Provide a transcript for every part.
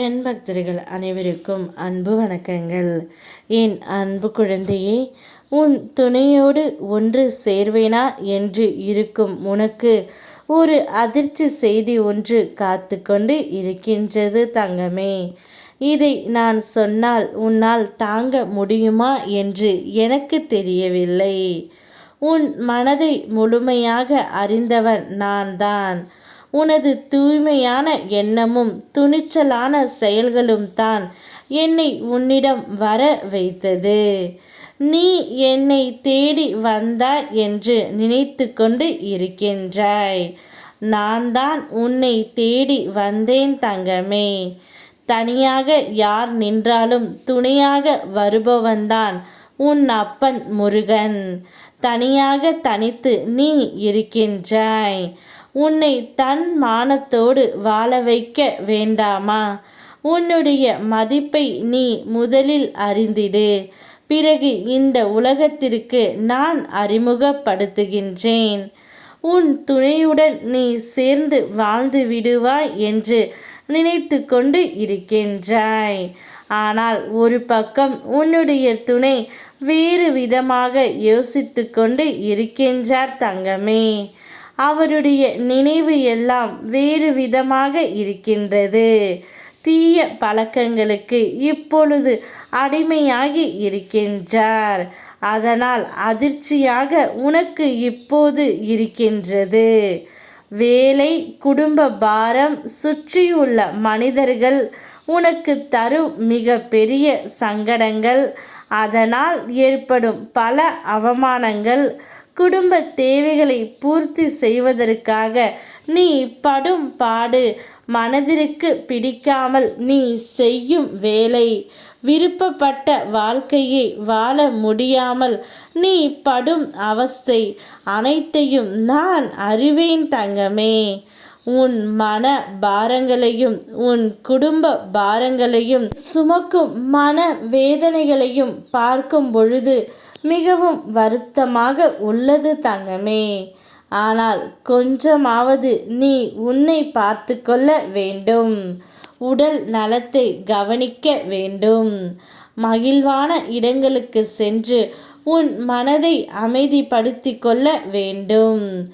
என் பக்தர்கள் அனைவருக்கும் அன்பு வணக்கங்கள். என் அன்பு குழந்தையே உன் துணையோடு ஒன்று சேர்வேனா என்று இருக்கும் உனக்கு ஒரு அதிர்ச்சி செய்தி ஒன்று காத்து கொண்டு இருக்கின்றது தங்கமே. இதை நான் சொன்னால் உன்னால் தாங்க முடியுமா என்று எனக்கு தெரியவில்லை. உன் மனதை முழுமையாக அறிந்தவன் நான் தான் உனது தூய்மையான எண்ணமும் துணிச்சலான செயல்களும் தான் என்னை உன்னிடம் வர வைத்தது. நீ என்னை தேடி வந்தாய் என்று நினைத்து கொண்டு இருக்கின்றாய். நான் தான் உன்னை தேடி வந்தேன் தங்கமே. தனியாக யார் நின்றாலும் துணையாக வருபவன்தான் உன் அப்பன் முருகன். தனியாக தனித்து நீ இருக்கின்றாய். உன்னை தன் மானத்தோடு வாழ வைக்க வேண்டாமா? உன்னுடைய மதிப்பை நீ முதலில் அறிந்திடு. பிறகு இந்த உலகத்திற்கு நான் அறிமுகப்படுத்துகின்றேன். உன் துணையுடன் நீ சேர்ந்து வாழ்ந்து விடுவாய் என்று நினைத்து கொண்டு இருக்கின்றாய். ஆனால் ஒரு பக்கம் உன்னுடைய துணை வேறு விதமாக யோசித்து கொண்டு இருக்கின்றார் தங்கமே. அவருடைய நினைவு எல்லாம் வேறு விதமாக இருக்கின்றது. தீய பழக்கங்களுக்கு இப்பொழுது அடிமையாகி இருக்கின்றார். அதனால் அதிர்ச்சியாக உனக்கு இப்போது இருக்கின்றது. வேலை குடும்ப பாரம் சுற்றியுள்ள மனிதர்கள் உனக்கு தரும் மிக பெரிய சங்கடங்கள். அதனால் ஏற்படும் பல அவமானங்கள் குடும்ப தேவைகளை பூர்த்தி செய்வதற்காக நீ படும் பாடு மனதிற்கு பிடிக்காமல் நீ செய்யும் வேலை. விருப்பப்பட்ட வாழ்க்கையை வாழ முடியாமல் நீ படும் அவஸ்தை அனைத்தையும் நான் அறிவேன் தங்கமே. உன் மன பாரங்களையும் உன் குடும்ப பாரங்களையும் சுமக்கும் மன வேதனைகளையும் பார்க்கும் பொழுது மிகவும் வருத்தமாக உள்ளது தங்கமே. ஆனால் கொஞ்சமாவது நீ உன்னை பார்த்து கொள்ள வேண்டும். உடல் நலத்தை கவனிக்க வேண்டும். மகிழ்வான இடங்களுக்கு சென்று உன் மனதை அமைதிப்படுத்தி கொள்ள வேண்டும்.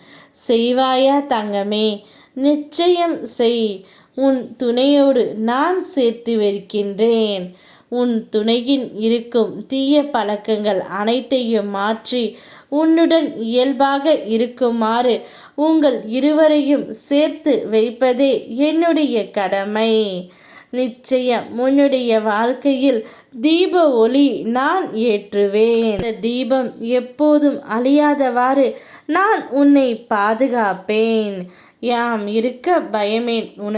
செய்வாயா தங்கமே நிச்சயம் செய். உன் துணையோடு நான் சேர்த்து வைக்கின்றேன். உன் துணையின் இருக்கும் தீய பழக்கங்கள் அனைத்தையும் மாற்றி உன்னுடன் இயல்பாக இருக்குமாறு உங்கள் இருவரையும் சேர்த்து வைப்பதே என்னுடைய கடமை. நிச்சயம் உன்னுடைய வாழ்க்கையில் தீப ஒளி நான் ஏற்றுவேன். இந்த தீபம் எப்போதும் அழியாதவாறு நான் உன்னை பாதுகாப்பேன். யாம் இருக்க பயமேன் உன